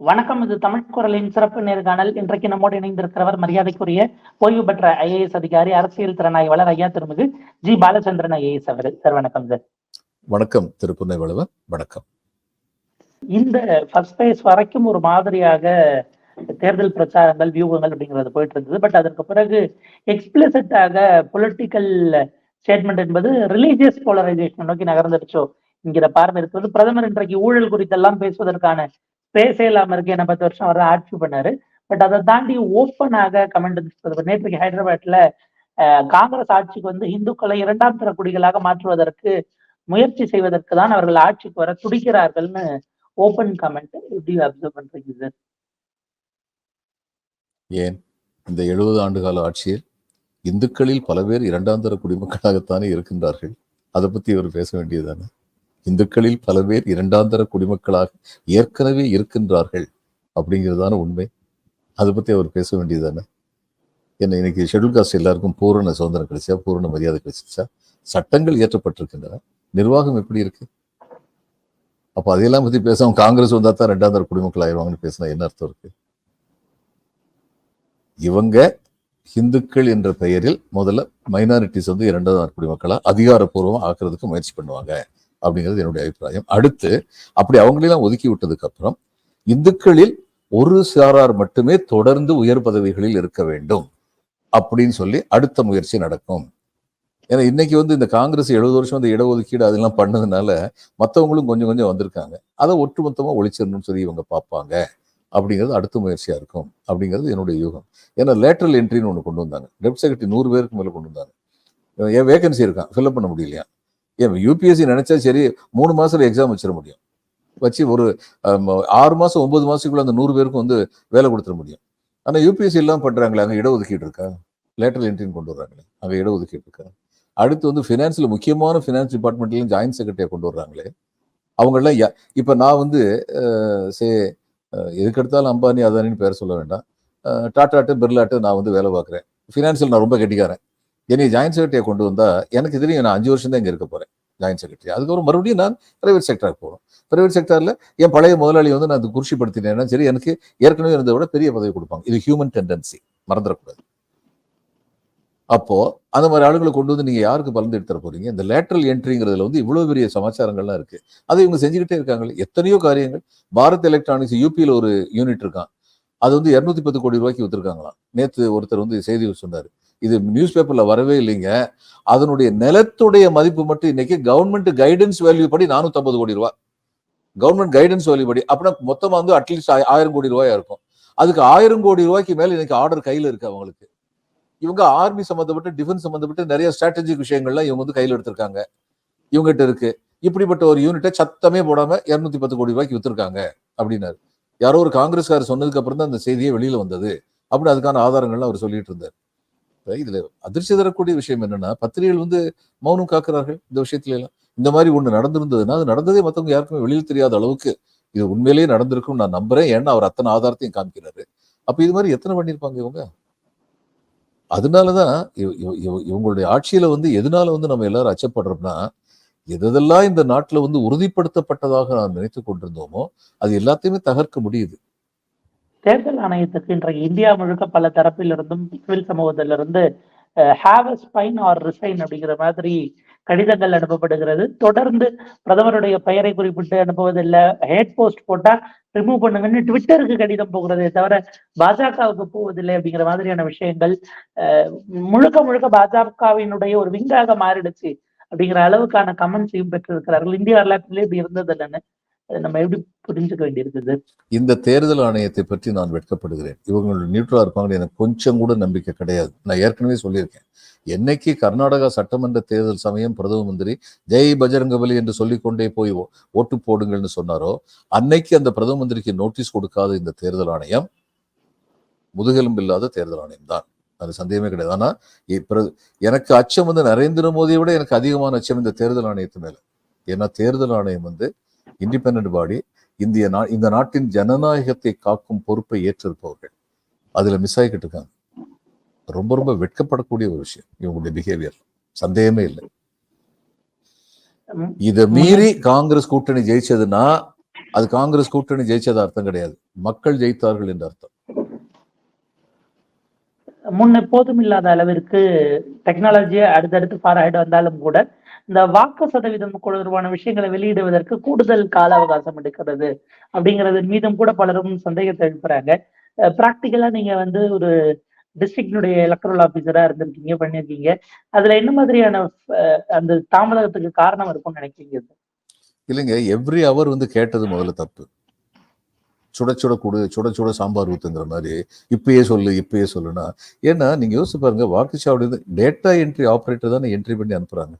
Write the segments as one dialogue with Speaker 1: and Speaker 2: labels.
Speaker 1: வணக்கம் இது தமிழ் குரலின் சிறப்பு நேர்காணல். இன்றைக்கு நம்மோடு இணைந்திருக்கிறவர் மரியாதைக்குரிய ஓய்வு பெற்ற ஐஏஎஸ் அதிகாரி அரசியல் திறனாய்வாளர் ஐயா திருமிகு ஜி. பாலச்சந்திரன் ஐஏஎஸ் அவர் சார் வணக்கம் சார்.
Speaker 2: வணக்கம் திருப்புனை வளவன் வணக்கம்.
Speaker 1: இந்த ஃபர்ஸ்ட் பேஸ் வரைக்கும் ஒரு மாதிரியாக தேர்தல் பிரச்சாரங்கள் வியூகங்கள் அப்படிங்கிறது போயிட்டு இருந்தது பட் அதற்கு பிறகு எக்ஸ்பிளிசிட்டாக பொலிட்டிக்கல் ஸ்டேட்மெண்ட் என்பது ரிலீஜியஸ் போலரைசேஷன் நோக்கி நகர்ந்துடுச்சோ என்கிற பார்வை இருக்கிறது. பிரதமர் இன்றைக்கு ஊழல் குறித்தெல்லாம் பேசுவதற்கான பேச இல்லாம இருக்கு. என்ன பத்து வருஷம் அவர் ஆட்சி பண்ணாரு. பட் அதை தாண்டி ஓப்பனாக கமெண்ட் நேற்றுக்கு ஹைதராபாத்ல காங்கிரஸ் ஆட்சிக்கு வந்து இந்துக்களை இரண்டாம் தர குடிகளாக மாற்றுவதற்கு முயற்சி செய்வதற்கு தான் அவர்கள் ஆட்சிக்கு வர துடிக்கிறார்கள்னு ஓப்பன் கமெண்ட் எப்படி அப்சர்வ் பண்றீங்க சார்.
Speaker 2: ஏன்? இந்த எழுபது ஆண்டு கால ஆட்சியில் இந்துக்களில் பல பேர் இரண்டாம் தர குடிமக்களாகத்தானே இருக்கின்றார்கள். அதை பத்தி அவர் பேச வேண்டியதானே இந்துக்களில் பல பேர் இரண்டாம் தர குடிமக்களாக ஏற்கனவே இருக்கின்றார்கள் அப்படிங்கிறதான உண்மை. அதை பற்றி அவர் பேச வேண்டியதுதானே? என்ன இன்னைக்கு ஷெட்யூல் காஸ்ட் எல்லாருக்கும் பூரண சுதந்திரம் கிடைச்சா பூரண மரியாதை கிடைச்சிச்சா? சட்டங்கள் இயற்றப்பட்டிருக்கின்றன. நிர்வாகம் எப்படி இருக்கு? அப்போ அதையெல்லாம் பத்தி பேசாம காங்கிரஸ் வந்தா தான் ரெண்டாம் தர குடிமக்கள் ஆயிடுவாங்கன்னு பேசினா என்ன அர்த்தம் இருக்கு? இவங்க இந்துக்கள் என்ற பெயரில் முதல்ல மைனாரிட்டிஸ் வந்து இரண்டாவது குடிமக்களா அதிகாரப்பூர்வம் ஆக்குறதுக்கு முயற்சி பண்ணுவாங்க. அப்படிங்கிறது என்னுடைய அபிப்பிராயம். அடுத்து அப்படி அவங்களெல்லாம் ஒதுக்கி விட்டதுக்கு அப்புறம் இந்துக்களில் ஒரு சாரார் மட்டுமே தொடர்ந்து உயர் பதவிகளில் இருக்க வேண்டும் அப்படின்னு சொல்லி அடுத்த முயற்சி நடக்கும். ஏன்னா இன்னைக்கு வந்து இந்த காங்கிரஸ் எழுபது வருஷம் வந்து இடஒதுக்கீடு அதெல்லாம் பண்ணதுனால மற்றவங்களும் கொஞ்சம் கொஞ்சம் வந்திருக்காங்க. அதை ஒட்டுமொத்தமாக ஒழிச்சிடணும்னு சொல்லி இவங்க பார்ப்பாங்க. அப்படிங்கிறது அடுத்த முயற்சியாக இருக்கும். அப்படிங்கிறது என்னுடைய யூகம். ஏன்னா லேட்டரல் என்ட்ரின்னு ஒன்று கொண்டு வந்தாங்க. டெப்ட் செக்ரட்டரி நூறு பேருக்கு மேலே கொண்டு வந்தாங்க. ஏன் வேகன்சி இருக்கான். ஃபில்அப் பண்ண முடியலையா? ஏன் யூபிஎஸ்சி நினைச்சா சரி மூணு மாசத்துல எக்ஸாம் வச்சிட முடியும். வச்சு ஒரு ஆறு மாசம் ஒன்பது மாசத்துக்குள்ள அந்த நூறு பேருக்கும் வந்து வேலை கொடுத்துட முடியும். ஆனா யூபிஎஸ்சி எல்லாம் பண்றாங்களே அங்கே இடஒதுக்கீடு இருக்கா? லேட்டரல் என்ட்ரின்னு கொண்டு வர்றாங்களே அங்கே இடஒதுக்கீடு இருக்கா? அடுத்து வந்து ஃபினான்ஸில் முக்கியமான ஃபினான்ஸ் டிபார்ட்மெண்ட்லையும் ஜாயின்ட் செக்ரட்டரியா கொண்டு வர்றாங்களே. அவங்கெல்லாம் யா- நான் வந்து சே எதுக்கெடுத்தாலும் அம்பானி அதானின்னு பேர் சொல்ல வேண்டாம். டாட்டாட்டு பிர்லாட்டு நான் வந்து வேலை பார்க்குறேன். ஃபினான்சியல் நான் ரொம்ப கெட்டிக்காரன். என்னை ஜாயின்ட் செக்ரட்டரியை கொண்டு வந்தா எனக்கு தெரியும் நான் அஞ்சு வருஷம் தான் இங்கே இருக்க போறேன் ஜாயின்ட் செக்ரட்டரி அதுக்கப்புறம் மறுபடியும் நான் பிரைவேட் செக்டருக்கு போகணும். பிரைவேட் செக்டரில் என் பழைய முதலாளி வந்து நான் அது குறிச்சிப்படுத்தினேன்னா சரி எனக்கு ஏற்கனவே இருந்ததை விட பெரிய பதவி கொடுப்பாங்க. இது ஹியூமன் டெண்டன்சி மறந்துடக்கூடாது. அப்போ அந்த மாதிரி ஆளுங்களை கொண்டு வந்து நீங்க யாருக்கு பலந்து எடுத்துற போறீங்க? இந்த லேட்ரல் என்ட்ரிங்கிறதுல வந்து இவ்வளவு பெரிய சமாச்சாரங்கள்லாம் இருக்கு. அதை இவங்க செஞ்சுக்கிட்டே இருக்காங்களே எத்தனையோ காரியங்கள். பாரத் எலக்ட்ரானிக்ஸ் யூபியில் ஒரு யூனிட் இருக்கான். அது வந்து இருநூத்தி பத்து கோடி ரூபாய்க்கு வித்துருக்காங்களாம். நேத்து ஒருத்தர் வந்து செய்தி சொன்னார். இது நியூஸ் பேப்பர்ல வரவே இல்லைங்க. அதனுடைய நிலத்துடைய மதிப்பு மட்டும் இன்னைக்கு கவர்மெண்ட் கைடன்ஸ் வேல்யூ படி 450 கோடி ரூபாய். கவர்மெண்ட் கைடன்ஸ் வேல்யூ படி அப்படின்னா மொத்தமா வந்து அட்லீஸ்ட் ஆயிரம் கோடி ரூபாயா இருக்கும். அதுக்கு ஆயிரம் கோடி ரூபாய்க்கு மேல இன்னைக்கு ஆர்டர் கையில இருக்கு அவங்களுக்கு. இவங்க ஆர்மி சம்பந்தப்பட்ட டிஃபென்ஸ் சம்பந்தப்பட்ட நிறைய ஸ்ட்ராட்டஜிக் விஷயங்கள்லாம் இவங்க வந்து கையில் எடுத்திருக்காங்க. இவங்ககிட்ட இருக்கு. இப்படிப்பட்ட ஒரு யூனிட்டை சத்தமே போடாம இருநூத்தி பத்து கோடி ரூபாய்க்கு வித்திருக்காங்க அப்படின்னாரு. யாரோ ஒரு காங்கிரஸ்காரர் சொன்னதுக்கு அப்புறம் தான் அந்த செய்தியே வெளியில வந்தது. அப்படின்னு அதுக்கான ஆதாரங்கள்லாம் அவர் சொல்லிட்டு இருந்தார். இப்ப இதுல அதிர்ச்சி தரக்கூடிய விஷயம் என்னன்னா பத்திரிகைகள் வந்து மௌனம் காக்கிறார்கள் இந்த விஷயத்துல எல்லாம் இந்த மாதிரி ஒண்ணு நடந்திருந்ததுன்னா அது நடந்ததே மத்தவங்க யாருக்குமே வெளியில் தெரியாத அளவுக்கு இது உண்மையிலேயே நடந்திருக்கும் நான் நம்புறேன். ஏன்னா அவர் அத்தனை ஆதாரத்தையும் காமிக்கிறாரு. அப்ப இது மாதிரி எத்தனை பண்ணியிருப்பாங்க இவங்க? அதனாலதான் இவ- இவங்களுடைய ஆட்சியில வந்து எதனால வந்து நம்ம எல்லாரும் அச்சப்படுறோம்னா எதெல்லாம் இந்த நாட்டுல வந்து உறுதிப்படுத்தப்பட்டதாக நாம் நினைத்து கொண்டிருந்தோமோ அது எல்லாத்தையுமே தகர்க்க முடியுது.
Speaker 1: தேர்தல் ஆணையத்துக்கு இன்றைக்கு இந்தியா முழுக்க பல தரப்பிலிருந்தும் சிவில் சமூகத்திலிருந்து have a spine or resign அப்படிங்கிற மாதிரி கடிதங்கள் அனுப்பப்படுகிறது. தொடர்ந்து பிரதமருடைய பெயரை குறிப்பிட்டு அனுப்புவதில்லை. ஹேட் போஸ்ட் போட்டா ரிமூவ் பண்ணுங்கன்னு ட்விட்டருக்கு கடிதம் போகிறதே தவிர பாஜகவுக்கு போவதில்லை அப்படிங்கிற மாதிரியான விஷயங்கள் முழுக்க முழுக்க பாஜகவினுடைய ஒரு விங்காக மாறிடுச்சு அப்படிங்கிற அளவுக்கான கமெண்ட்ஸையும் பெற்றிருக்கிறார்கள். இந்திய வரலாற்றிலே இப்படி இருந்தது இல்லைன்னு அதை நம்ம எப்படி புரிஞ்சுக்க வேண்டியிருக்குது?
Speaker 2: இந்த தேர்தல் ஆணையத்தை பற்றி நான் வெட்கப்படுகிறேன். இவங்களோட நியூட்ரலா இருப்பாங்க எனக்கு கொஞ்சம் கூட நம்பிக்கை கிடையாது. நான் ஏற்கனவே சொல்லியிருக்கேன். என்னைக்கு கர்நாடகா சட்டமன்ற தேர்தல் சமயம் பிரதம மந்திரி ஜெய் பஜரங்கபலி என்று சொல்லிக்கொண்டே போய் ஓட்டு போடுங்கள்னு சொன்னாரோ அன்னைக்கு அந்த பிரதம மந்திரிக்கு நோட்டீஸ் கொடுக்காத இந்த தேர்தல் ஆணையம் முதுகெலும்பு இல்லாத தேர்தல் ஆணையம் தான். அது சந்தேகமே கிடையாது. ஆனா இப்ப எனக்கு அச்சம் வந்து நரேந்திர மோடியை விட எனக்கு அதிகமான அச்சம் இந்த தேர்தல் ஆணையத்து மேல. ஏன்னா தேர்தல் ஆணையம் வந்து இண்டிபெண்டன்ட் பாடி இந்திய நா இந்த நாட்டின் ஜனநாயகத்தை காக்கும் பொறுப்பை ஏற்றிருப்பவர்கள். அதுல மிஸ் ஆகிக்கிட்டு இருக்காங்க ரொம்ப ரொம்ப வெட்கப்படக்கூடிய ஒரு விஷயம் இவங்களுடைய பிஹேவியர் சந்தேகமே இல்லை. இதை மீறி காங்கிரஸ் கூட்டணி ஜெயிச்சதுன்னா அது காங்கிரஸ் கூட்டணி ஜெயிச்சது அர்த்தம் கிடையாது. மக்கள் ஜெயித்தார்கள் என்று அர்த்தம்.
Speaker 1: எப்போதும் இல்லாத அளவிற்கு டெக்னாலஜி அடுத்தடுத்து ஃபாராய்டு வந்தாலும் கூட இந்த வாக்கு சதவீதம் தொடர்பான விஷயங்களை வெளியிடுவதற்கு கூடுதல் கால அவகாசம் எடுக்கிறது அப்படிங்கிறது மீதும் கூட பலரும் சந்தேகத்தை எழுப்புறாங்க. பிராக்டிக்கலா நீங்க வந்து ஒரு டிஸ்ட்ரிக்டினுடைய எலக்ட்ரல் ஆபீசரா இருந்திருக்கீங்க பண்ணியிருக்கீங்க. அதுல என்ன மாதிரியான அஹ், அந்த தாமதத்துக்கு காரணம் இருக்கும்னு நினைக்கிறீங்க?
Speaker 2: இல்லைங்க எவ்ரி அவர் வந்து கேட்டது முதல்ல தப்பு. சுட சுட கொடு சுட சுட சாம்பார் ஊத்துங்கிற மாதிரி இப்பயே சொல்லு இப்பயே சொல்லுனா ஏன்னா நீங்க யோசிச்சு பாருங்க வாக்குச்சாவடி டேட்டா என்ட்ரி ஆப்ரேட்டர் தானே என்ட்ரி பண்ணி அனுப்புறாங்க.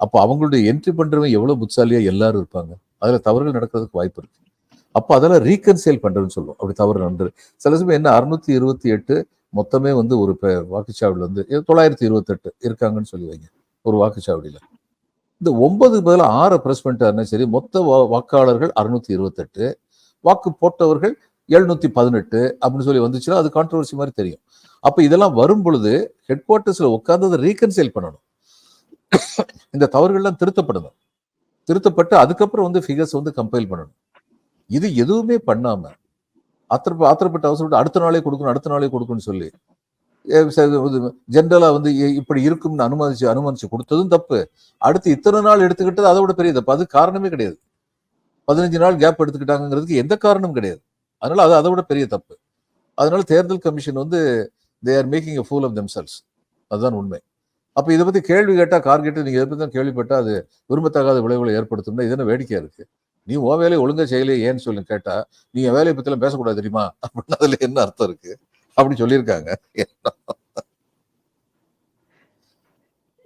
Speaker 2: அப்போ அவங்களுடைய என்ட்ரி பண்ணுறவங்க எவ்வளோ புத்தாலியாக எல்லாரும் இருப்பாங்க? அதில் தவறுகள் நடக்கிறதுக்கு வாய்ப்பு இருக்குது அப்போ அதெல்லாம் ரீகன்சைல் பண்ணுறதுன்னு சொல்லுவோம். அப்படி தவறு நடந்து. சில சமயம் என்ன அறுநூத்தி இருபத்தி எட்டு மொத்தமே வந்து ஒரு வாக்குச்சாவடியில் வந்து தொள்ளாயிரத்தி இருபத்தெட்டு இருக்காங்கன்னு சொல்லி வைங்க ஒரு வாக்குச்சாவடியில். இந்த ஒன்பது பதிலாக ஆறை ப்ரெஸ் பண்ணிட்டாருன்னா சரி? மொத்த வா- வாக்காளர்கள் அறுநூத்தி இருபத்தெட்டு வாக்கு போட்டவர்கள் எழுநூத்தி பதினெட்டு அப்படின்னு சொல்லி வந்துச்சுன்னா அது கான்ட்ரவர்சி மாதிரி தெரியும். அப்போ இதெல்லாம் வரும் பொழுது ஹெட் குவார்ட்டர்ஸில் உட்காந்து அதை ரீகன்சைல் பண்ணணும். இந்த தவறுகள்லாம் திருத்தப்படணும். திருத்தப்பட்டு அதுக்கப்புறம் வந்து ஃபிகர்ஸ் வந்து கம்பைல் பண்ணணும். இது எதுவுமே பண்ணாம ஆத்திர ஆத்திரப்பட்ட அவசரப்பட்டு அடுத்த நாளே கொடுக்கணும் அடுத்த நாளே கொடுக்கணும்னு சொல்லி ஜென்ரலாக வந்து இப்படி இருக்கும்னு அனுமதிச்சு அனுமதிச்சு கொடுத்ததும் தப்பு. அடுத்து இத்தனை நாள் எடுத்துக்கிட்டது அதை விட பெரிய தப்பு. அது காரணமே கிடையாது. பதினஞ்சு நாள் கேப் எடுத்துக்கிட்டாங்கிறதுக்கு எந்த காரணமும் கிடையாது. அதனால அது அதை விட பெரிய தப்பு. அதனால தேர்தல் கமிஷன் வந்து they are making a fool of themselves அதுதான் உண்மை. அப்ப இதை பத்தி கேள்வி கேட்டா கார்கெட்டு நீங்க இதை பத்தி தான் கேள்விப்பட்டா அது விரும்பத்தகாத விளைவுகளை ஏற்படுத்தும்னா இது என்ன வேடிக்கையா இருக்கு. நீ உன் வேலையை ஒழுங்கா செய்யலையே ஏன்னு சொல்லி கேட்டா நீ என் வேலையை எல்லாம் பேசக்கூடாது தெரியுமா? அப்படின்னு அதுல என்ன அர்த்தம் இருக்கு? அப்படி சொல்லியிருக்காங்க.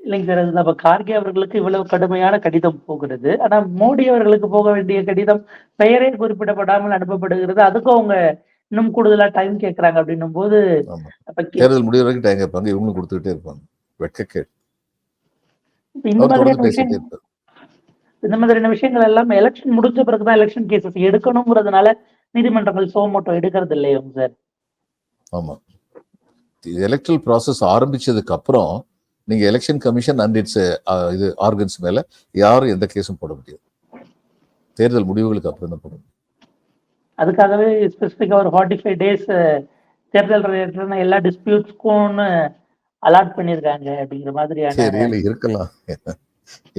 Speaker 1: இல்லைங்க சார் அது நம்ம கார்கே அவர்களுக்கு இவ்வளவு கடுமையான கடிதம் போகிறது. ஆனா மோடி அவர்களுக்கு போக வேண்டிய கடிதம் பெயரே குறிப்பிடப்படாமல் அனுப்பப்படுகிறது. அதுக்கும் அவங்க இன்னும் கூடுதலா டைம் கேட்கறாங்க அப்படின்னும் போது
Speaker 2: தேர்தல் முடிவு வரைக்கும் டைம் கேட்பாங்க இவங்களும் கொடுத்துக்கிட்டே இருப்பாங்க. வெட்கக்கேடு
Speaker 1: இந்த மாதிரியான விஷயங்கள் எல்லாம் எலெக்ஷன் முடிஞ்ச பிறகுதான் எலெக்ஷன் கேசஸ் எடுக்கணுங்கிறதுனால நீதிமன்றங்கள் சோமோட்டோ எடுக்கிறது இல்லையோ சார்
Speaker 2: ஆமா. எலக்ட்ரல் ப்ராசஸ் ஆரம்பிச்சதுக்கு அப்புறம் நீங்க எலெக்ஷன் கமிஷன் அண்ட் இட்ஸ் இது ஆர்கன்ஸ் மேல யாரும் எந்த கேஸும் போட முடியாது. தேர்தல் முடிவுகளுக்கு அப்புறம் தான் போட
Speaker 1: அதுக்காகவே ஸ்பெசிஃபிக்கா ஒரு ஃபார்ட்டி ஃபைவ் டேஸ் தேர்தல் ரிலேட்டடான எல்லா டிஸ்பியூட்ஸ்க்கும் அலாட் பண்ணியிருக்காங்க அப்படிங்கிற மாதிரியான
Speaker 2: இருக்கலாம்.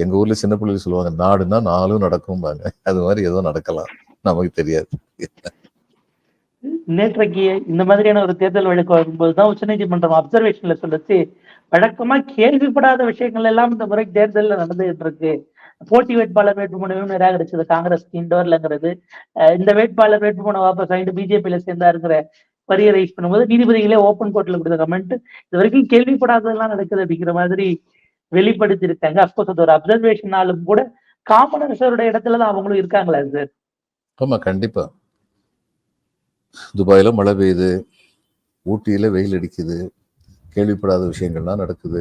Speaker 2: எங்க ஊர்ல சின்ன பிள்ளைங்க சொல்லுவாங்க நாடுனா நாளும் நடக்கும்பாங்க. அது மாதிரி ஏதோ நடக்கலாம். நமக்கு தெரியாது.
Speaker 1: நேற்றைக்கு இந்த மாதிரியான ஒரு தேர்தல் வழக்கு வரும்போது தான் உச்சநீதிமன்றம் அப்சர்வேஷன்ல சொல்லுச்சு வழக்கமா கேள்விப்படாத விஷயங்கள் எல்லாம் இந்த முறை தேர்தல்ல நடந்துகிட்டு இருக்கு போட்டி வேட்பாளர் வேட்புமனுவையும் நிராகரிச்சது காங்கிரஸ் இண்டோர்லங்கிறது இந்த வேட்பாளர் வேட்புமனு வாபஸ் ஆகிட்டு பிஜேபியில சேர்ந்தா இருக்கிற வரியை ரைஸ் பண்ணும்போது நீதிபதிகளே ஓப்பன் கோர்ட்ல கொடுத்த கமெண்ட் இது வரைக்கும் கேள்விப்படாததெல்லாம் நடக்குது அப்படிங்கிற மாதிரி வெளிப்படுத்திருக்காங்க அப்கோர்ஸ் அது ஒரு அப்சர்வேஷனாலும் கூட காமனர்ஸருடைய இடத்துல தான் அவங்களும் இருக்காங்களா சார்
Speaker 2: ஆமா கண்டிப்பா. துபாயில மழை பெய்யுது ஊட்டியில வெயில் அடிக்குது கேள்விப்படாத விஷயங்கள்லாம் நடக்குது.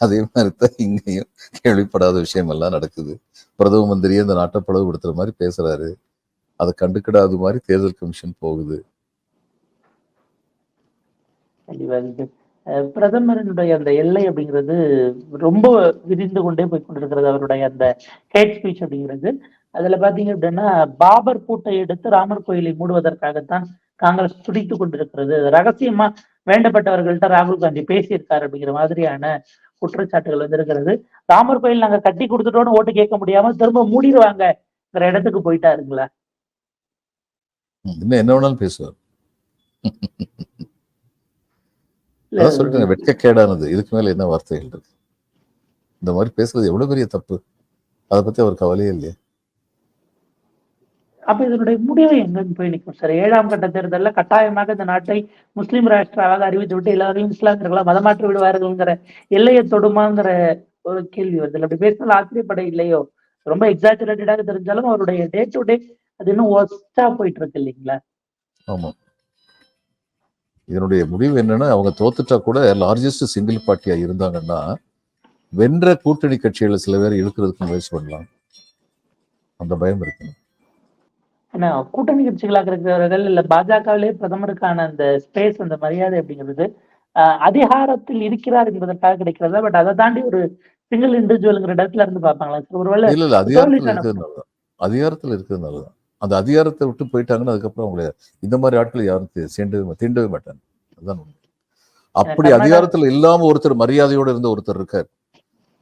Speaker 2: அதே மாதிரி தான் இங்கேயும் கேள்விப்படாத விஷயமெல்லாம் நடக்குது. பிரதம மந்திரியே இந்த நாட்டை பிளவுபடுத்துற மாதிரி பேசுறாரு. அதை கண்டுக்கிடாத மாதிரி தேர்தல் கமிஷன் போகுது.
Speaker 1: கண்டிப்பா பிரதமரனுடைய பிரதமரினுடைய அந்த எல்லை அப்படிங்கிறது ரொம்ப விரிந்து கொண்டே போய் கொண்டிருக்கிறது அவருடைய அந்த ஹேட் ஸ்பீச் அப்படிங்கிறது. அதுல பாத்தீங்க அப்படின்னா பாபர் பூட்டை எடுத்து ராமர் கோயிலை மூடுவதற்காகத்தான் காங்கிரஸ் துடித்து கொண்டிருக்கிறது. ரகசியமா வேண்டப்பட்டவர்கள்ட்ட ராகுல் காந்தி பேசியிருக்காரு அப்படிங்கிற மாதிரியான குற்றச்சாட்டுகள் வந்திருக்கிறது. ராமர் கோயில் நாங்க கட்டி கொடுத்துட்டோம்னு ஓட்டு கேட்க முடியாம திரும்ப மூடிடுவாங்கங்கிற இடத்துக்கு போயிட்டாருங்களா?
Speaker 2: ம், என்ன வேணாலும் பேசுவார். அதான் சொல்லிட்டேன் வெட்கக்கேடானது. இதுக்கு மேல என்ன வார்த்தைகள் இருக்கு? இந்த மாதிரி பேசுறது எவ்வளவு பெரிய தப்பு? அதை பத்தி அவர் கவலையே இல்லையா.
Speaker 1: அப்ப இதனுடைய முடிவு எங்கன்னு போய் நிற்கும் சார். ஏழாம் கட்ட தேர்தல்ல கட்டாயமாக இந்த நாட்டை முஸ்லிம் ராஷ்டிராவாக அறிவித்து விட்டு எல்லாரையும் இஸ்லாமியர்களா மதமாற்றி விடுவார்கள்ங்கிற எல்லையை தொடுமாங்கிற ஒரு கேள்வி வருது. அப்படி பேசினால் ஆச்சரியப்பட இல்லையோ? ரொம்ப எக்ஸாஜரேட்டடாக தெரிஞ்சாலும் அவருடைய டே டு டே அது இன்னும் ஒஸ்டா போயிட்டு இருக்கு இல்லைங்களா?
Speaker 2: ஆமா. இதனுடைய முடிவு என்னன்னா அவங்க தோத்துட்டா கூட லார்ஜஸ்ட் சிங்கிள் பார்ட்டியா இருந்தாங்கன்னா வென்ற கூட்டணி கட்சிகளை சில பேர் இழுக்கிறதுக்கு முயற்சி பண்ணலாம். அந்த பயம் இருக்கு
Speaker 1: ஏன்னா கூட்டணி கட்சிகளாக இருக்கிறவர்கள் இல்ல பாஜகவிலே பிரதமருக்கான அந்த ஸ்பேஸ் அந்த மரியாதை அப்படிங்கிறது அதிகாரத்தில் இருக்கிறார் என்பதற்காக கிடைக்கிறதா? பட் அதை தாண்டி ஒரு சிங்கிள் இண்டிவிஜுவல்ங்கிற இடத்துல இருந்து பார்ப்பாங்களா? ஒருவேளை
Speaker 2: அதிகாரத்துல இருக்கிறதுனாலதான். அதிகாரத்துல இருக்கிறதுனாலதான். அந்த அதிகாரத்தை விட்டு போயிட்டாங்கன்னா அதுக்கப்புறம் அவங்கள இந்த மாதிரி ஆட்கள் யாரும் சீண்டவே தீண்டவே மாட்டாங்க. அதுதான் உண்மை. அப்படி அதிகாரத்துல இல்லாம ஒருத்தர் மரியாதையோட இருந்த ஒருத்தர் இருக்கார்.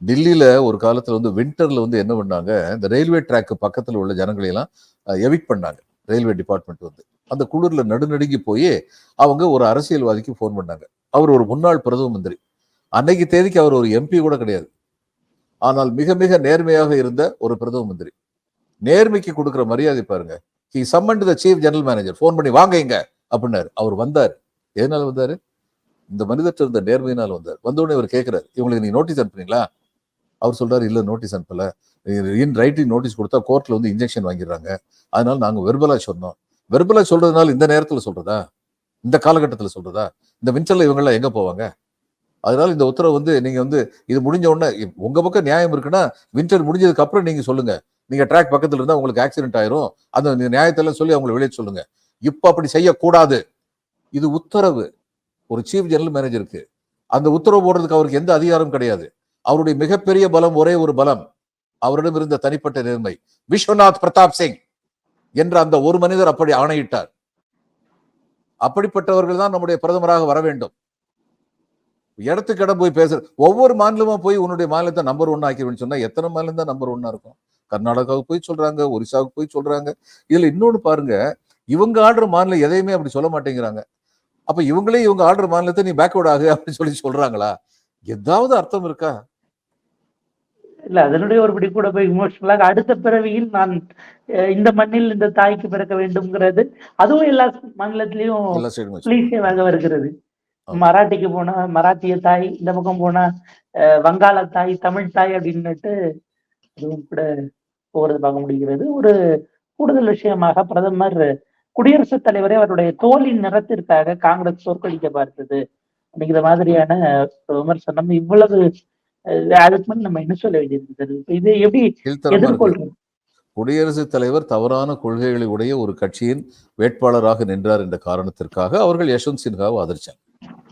Speaker 2: டெல்லியில ஒரு காலத்துல வந்து வின்டர்ல வந்து என்ன பண்ணாங்க இந்த ரயில்வே ட்ராக் பக்கத்துல உள்ள ஜனங்களை எல்லாம் எவிக் பண்ணாங்க. ரயில்வே டிபார்ட்மெண்ட் வந்து. அந்த குளிர்ல நடுநடுங்கி போய் அவங்க ஒரு அரசியல்வாதிக்கு ஃபோன் பண்ணாங்க. அவர் ஒரு முன்னாள் பிரதம மந்திரி. அன்னைக்கு தேதிக்கு அவர் ஒரு எம்பி கூட கிடையாது. ஆனால் மிக மிக நேர்மையாக இருந்த ஒரு பிரதம மந்திரி. நேர்மைக்கு கொடுக்குற மரியாதை பாருங்க. He summon the chief general manager phone பண்ணி வாங்க இங்க. அப்படின்னாரு. அவர் வந்தார். எதனால வந்தாரு? இந்த மனிதர்கிட்ட இருந்த நேர்மையினால் வந்தார். வந்தோடனே அவர் கேட்கிறாரு இவங்களுக்கு நீ நோட்டீஸ் அனுப்புறீங்களா அவர் சொல்றாரு இல்லை நோட்டீஸ் அனுப்பல. இன் ரைட்டிங் நோட்டீஸ் கொடுத்தா கோர்ட்ல வந்து இன்ஜெக்ஷன் வாங்கிடுறாங்க. அதனால நாங்க வெர்பலா சொன்னோம். வெர்பலா சொல்றதுனால இந்த நேரத்துல சொல்றதா? இந்த காலகட்டத்தில் சொல்றதா? இந்த மின்சல்ல இவங்கெல்லாம் எங்கே எங்க போவாங்க? அதனால இந்த உத்தரவு வந்து நீங்க வந்து இது முடிஞ்ச உடனே உங்கள் உங்க பக்கம் நியாயம் இருக்குன்னா வின்டர் முடிஞ்சதுக்கு அப்புறம் நீங்க சொல்லுங்க. நீங்க ட்ராக் பக்கத்துல இருந்தால் உங்களுக்கு ஆக்சிடென்ட் ஆயிரும். அந்த நியாயத்தெல்லாம் சொல்லி அவங்களை வெளியே சொல்லுங்க. இப்போ அப்படி செய்யக்கூடாது. இது உத்தரவு. ஒரு சீஃப் ஜெனரல் மேனேஜருக்கு அந்த உத்தரவு போடுறதுக்கு அவருக்கு எந்த அதிகாரம் கிடையாது. அவருடைய மிகப்பெரிய பலம் ஒரே ஒரு பலம். அவரிடம் இருந்த தனிப்பட்ட நேர்மை. விஸ்வநாத் பிரதாப் சிங் என்ற அந்த ஒரு மனிதர் அப்படி ஆணையிட்டார். அப்படிப்பட்டவர்கள் தான் நம்முடைய பிரதமராக வர வேண்டும். இடத்துக்கிடம் போய் பேசுற ஒவ்வொரு மாநிலமா போய் உன்னுடைய மாநிலத்தை நம்பர் ஒன் ஆக்கிடுவேன்னு சொன்னா எத்தனை மாநிலம் தான் நம்பர் ஒன்னா இருக்கும்? கர்நாடகாவுக்கு போய் சொல்றாங்க ஒரிசாவுக்கு போய் சொல்றாங்க. இதுல இன்னொன்னு பாருங்க இவங்க ஆடுற மாநிலம் எதையுமே அப்படி சொல்ல மாட்டேங்கிறாங்க. அப்ப இவங்களே இவங்க ஆடுற மாநிலத்தை நீ பேக்வர்ட் ஆகு அப்படின்னு சொல்லி சொல்றாங்களா? ஏதாவது அர்த்தம் இருக்கா?
Speaker 1: இல்ல அதனுடைய ஒரு படி கூட போய் இமோஷனலாக அடுத்த பிறவியில் நான் இந்த மண்ணில் இந்த தாய்க்கு பிறக்க வேண்டும்ங்கிறது அதுவும் எல்லா மாநிலத்திலயும் கிளீசியமாக வருகிறது. மராட்டிக்கு போனா மராத்திய தாய் இந்த பக்கம் போனா வங்காள தாய் தமிழ் தாய் அப்படின்னுட்டு அதுவும் கூட போறது பார்க்க முடிகிறது. ஒரு கூடுதல் விஷயமாக பிரதமர் குடியரசுத் தலைவரை அவருடைய தோலின் நிறத்திற்காக காங்கிரஸ் தோற்கடிக்க பார்த்தது. அப்படிங்கிற மாதிரியான விமர்சனம் இவ்வளவு அதுக்கு நம்ம என்ன சொல்ல வேண்டியிருக்கிறது இது எப்படி எதிர்கொள்றோம்
Speaker 2: குடியரசுத் தலைவர் தவறான கொள்கைகளை உடைய ஒரு கட்சியின் வேட்பாளராக நின்றார் என்ற காரணத்திற்காக அவர்கள் யஷ்வந்த் சின்ஹாவை ஆதரிச்சாங்க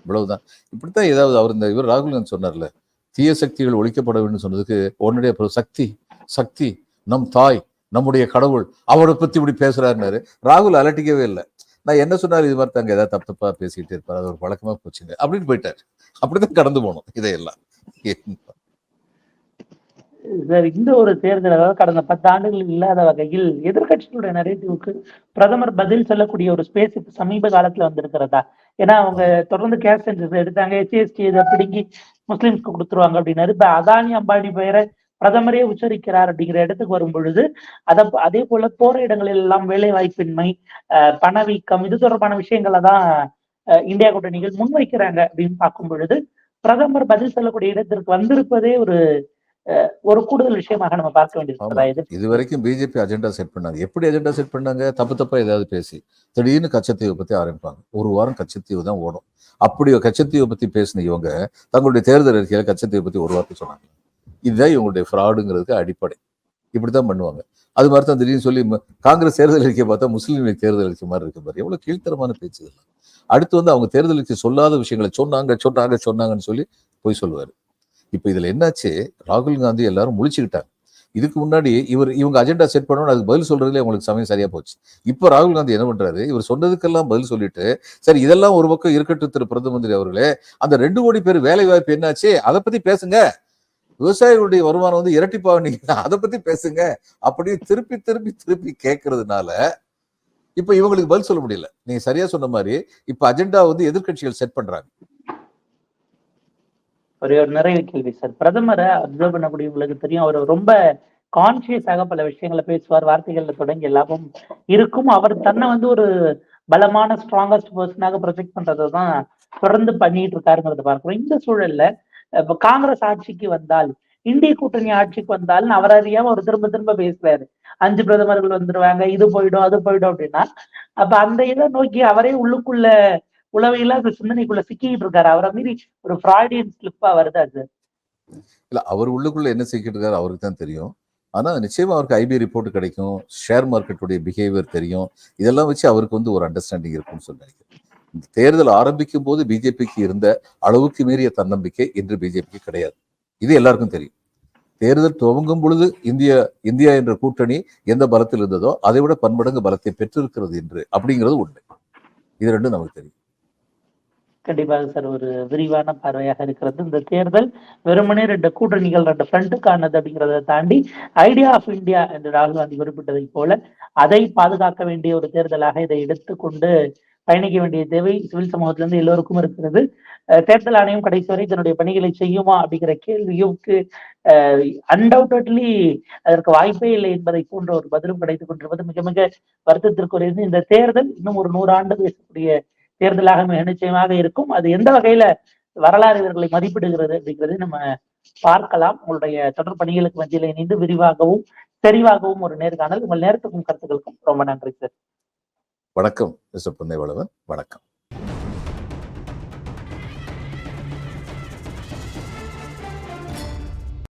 Speaker 2: இவ்வளவுதான். இப்படித்தான் ஏதாவது அவர் இந்த இவர் ராகுல் காந்தி சொன்னார்ல தீய சக்திகள் ஒழிக்கப்பட வேண்டும் சொன்னதுக்கு உடனடியே அப்புறம் சக்தி சக்தி நம் தாய் நம்முடைய கடவுள் அவரை பத்தி இப்படி பேசுறாருனாரு ராகுல் அலட்டிக்கவே இல்லை. நான் என்ன சொன்னாலும் இது மாதிரி தாங்க ஏதாவது தப்பு தப்பா பேசிக்கிட்டே இருப்பாரு. அது ஒரு வழக்கமா போச்சுங்க. அப்படின்னு போயிட்டாரு. அப்படிதான் கடந்து போனோம் இதையெல்லாம்.
Speaker 1: சார் இந்த ஒரு தேர்தல் அதாவது கடந்த பத்து ஆண்டுகள் இல்லாத வகையில் எதிர்கட்சிகளுடைய நிறைவுக்கு பிரதமர் பதில் சொல்லக்கூடிய ஒரு ஸ்பேஸ் சமீப காலத்துல வந்திருக்கிறதா? ஏன்னா அவங்க தொடர்ந்து கேஸ் சென்சஸ் எடுத்தாங்க. எஸ்சிஎஸ்டி இதை பிடுங்கி முஸ்லிம்ஸ்க்கு கொடுத்துருவாங்க அப்படின்னாரு. இப்ப அதானி அம்பானி பெயரை பிரதமரே உச்சரிக்கிறார் அப்படிங்கிற இடத்துக்கு வரும் பொழுது அத அதே போல போற இடங்களில் எல்லாம் வேலை வாய்ப்பின்மை அஹ், பணவீக்கம் இது தொடர்பான விஷயங்களை தான் இந்தியா கூட்டணிகள் முன்வைக்கிறாங்க அப்படின்னு பார்க்கும் பொழுது பிரதமர் பதில் சொல்லக்கூடிய இடத்திற்கு வந்திருப்பதே ஒரு ஒரு கூடுதல் விஷயமாக நம்ம பார்க்க இது
Speaker 2: இது வரைக்கும் பிஜேபி அஜெண்டா செட் பண்ணாங்க. எப்படி அஜெண்டா செட் பண்ணாங்க? தப்பு தப்பா ஏதாவது பேசி. திடீர்னு கச்சத்தீவை பத்தி ஆரம்பிப்பாங்க. ஒரு வாரம் கச்சத்தீவு தான் ஓடும். அப்படி கச்சத்தீவை பத்தி பேசின இவங்க தங்களுடைய தேர்தல் அறிக்கையில கச்சத்தீவை பத்தி ஒரு வார்த்தை சொன்னாங்க. இதுதான் இவங்களுடைய ஃப்ராடுங்கிறதுக்கு அடிப்படை. இப்படித்தான் பண்ணுவாங்க. அது மாதிரி தான் திடீர்னு சொல்லி காங்கிரஸ் தேர்தல் அறிக்கை பார்த்தா முஸ்லீம் லீக் தேர்தல் அறிக்கை மாதிரி இருக்கு மாதிரி எவ்வளவு கீழ்த்தரமான பேச்சு இதெல்லாம். அடுத்து வந்து அவங்க தேர்தல் அறிக்கை சொல்லாத விஷயங்களை சொன்னாங்க சொன்னாங்க சொன்னாங்கன்னு சொல்லி போய் சொல்லுவாரு. இப்ப இதுல என்னாச்சு? ராகுல் காந்தி எல்லாரும் முழிச்சுக்கிட்டாங்க. இதுக்கு முன்னாடி இவர் இவங்க அஜெண்டா செட் பண்ணணும் அதுக்கு பதில் சொல்றதுல அவங்களுக்கு சமயம் சரியா போச்சு. இப்போ ராகுல் காந்தி என்ன பண்றாரு? இவர் சொன்னதுக்கெல்லாம் பதில் சொல்லிட்டு சரி இதெல்லாம் ஒரு பக்கம் இருக்கட்டும் திரு பிரதம மந்திரி அவர்களே அந்த ரெண்டு கோடி பேர் வேலை வாய்ப்பு என்னாச்சு? அதை பத்தி பேசுங்க. விவசாயிகளுடைய வருமானம் வந்து இரட்டிப்பாக நீங்க அதை பத்தி பேசுங்க அப்படியே திருப்பி திருப்பி திருப்பி கேட்கறதுனால இப்ப இவங்களுக்கு பதில் சொல்ல முடியல. நீங்க சரியா சொன்ன மாதிரி இப்ப அஜெண்டா வந்து எதிர்க்கட்சிகள் செட் பண்றாங்க.
Speaker 1: ஒரே ஒரு நிறைவு கேள்வி சார். பிரதமரை அப்சர்வ் பண்ணக்கூடியவங்களுக்கு தெரியும் அவர் ரொம்ப கான்சியஸாக பல விஷயங்களை பேசுவார் வார்த்தைகள்ல தொடங்கி எல்லாமும் இருக்கும். அவர் தன்னை வந்து ஒரு பலமான ஸ்ட்ராங்கஸ்ட் பர்சனாக ப்ரொஜெக்ட் பண்றதை தான் தொடர்ந்து பண்ணிட்டு இருக்காருங்கிறத பார்க்கிறோம். இந்த சூழல்ல இப்ப காங்கிரஸ் ஆட்சிக்கு வந்தால் இந்திய கூட்டணி ஆட்சிக்கு வந்தால் அவர் அறியாம அவர் திரும்ப திரும்ப பேசுறாரு அஞ்சு பிரதமர்கள் வந்துருவாங்க இது போயிடும் அது போயிடும் அப்படின்னா அப்ப அந்த இதை நோக்கி அவரே உள்ளுக்குள்ள உளவையில அந்த சிந்தனைக்குள்ள சிக்கிட்டு இருக்காரு. அவரை மீறி ஒரு ஃப்ராய்டியன் ஸ்லிப்பா வருது அது.
Speaker 2: இல்ல அவர் உள்ளுக்குள்ள என்ன சிக்கிட்டு இருக்காரு அவருக்கு தான் தெரியும். ஆனா நிச்சயமா அவருக்கு ஐபி ரிப்போர்ட் கிடைக்கும் ஷேர் மார்க்கெட்டுடைய பிஹேவியர் தெரியும். இதெல்லாம் வச்சு அவருக்கு வந்து ஒரு அண்டர்ஸ்டாண்டிங் இருக்கும்னு சொல்லி நினைக்கிறேன். தேர்தல் ஆரம்பிக்கும் போது பிஜேபிக்கு இருந்த அளவுக்கு மீறிய தன்னம்பிக்கை இன்று பிஜேபிக்கு கிடையாது. இது எல்லாருக்கும் தெரியும். தேர்தல் துவங்கும் பொழுது இந்திய இந்தியா என்ற கூட்டணி எந்த பலத்தில் இருந்ததோ அதை விட பன்மடங்கு பலத்தை பெற்றிருக்கிறது என்று அப்படிங்கிறது உண்மை. இது ரெண்டும் நமக்கு தெரியும்.
Speaker 1: கண்டிப்பாக சார் ஒரு விரிவான பார்வையாக இருக்கிறது. இந்த தேர்தல் வெறுமனே ரெண்டு கூட்டணிகள் ரெண்டு ஃப்ரண்ட்டுக்கானது அப்படிங்கிறத தாண்டி ஐடியா ஆஃப் இந்தியா என்று ராகுல் காந்தி குறிப்பிட்டதை போல அதை பாதுகாக்க வேண்டிய ஒரு தேர்தலாக இதை எடுத்துக்கொண்டு பயணிக்க வேண்டிய தேவை சிவில் சமூகத்திலிருந்து எல்லோருக்கும் இருக்கிறது. தேர்தல் ஆணையம் கடைசி வரை தன்னுடைய பணிகளை செய்யுமா அப்படிங்கிற கேள்வியுக்கு அன்டவுட்லி அதற்கு வாய்ப்பே இல்லை என்பதை போன்ற ஒரு பதிலும் கிடைத்துக் கொண்டிருப்பது மிக மிக வருத்தத்திற்குரியது. இந்த தேர்தல் இன்னும் ஒரு நூறு ஆண்டு பேசக்கூடிய தேர்தலாக மிக நிச்சயமாக இருக்கும். அது எந்த வகையில வரலாறு இவர்களை மதிப்பிடுகிறது அப்படிங்கிறது நம்ம பார்க்கலாம். உங்களுடைய தொடர் பணிகளுக்கு மத்தியில் இணைந்து விரிவாகவும் தெளிவாகவும் ஒரு நேர்காணல். உங்கள் நேரத்துக்கும் கருத்துக்களுக்கும் ரொம்ப நன்றி சார்.
Speaker 2: வணக்கம் மிஸ்டர் பொன்னைவளவன். வணக்கம்.